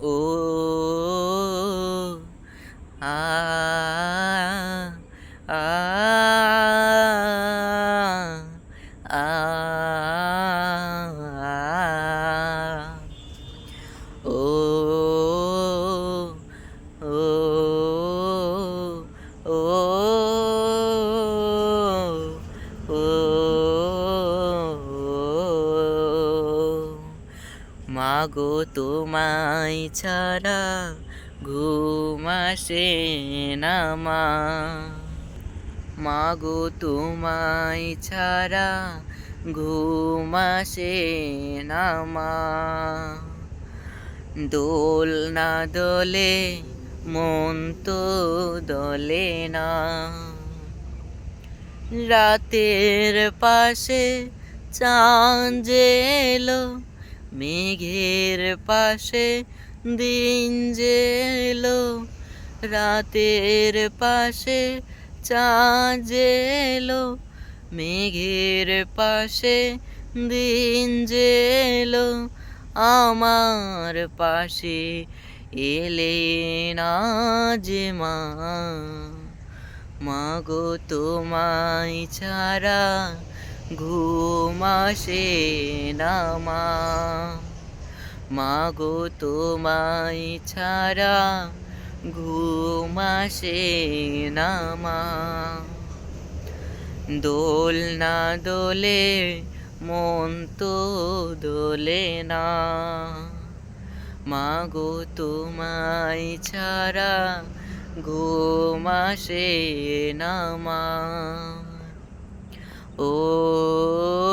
ও আ আ আ ও ও ও মাগো তোমায় ছাড়া ঘুম আসে না মা। মাগো তোমায় ছাড়া ঘুম আসে না মা। দোল না দোলে, মন তো দোলে না। রাতের পাশে চাঁদ এলো মেঘের পাশে দিন এলো রাতের পাশে চাঁদ এলো মেঘের পাশে দিন এলো আমার পাশে এলে যে মা। মাগো তোমায় ছাড়া ঘুম আসে না মা মাগো তোমায় ছাড়া ঘুম আসে না মা দোল না দোলে মন তো দোলে না। মাগো তোমায় ছাড়া ঘুম আসে না মা Oh.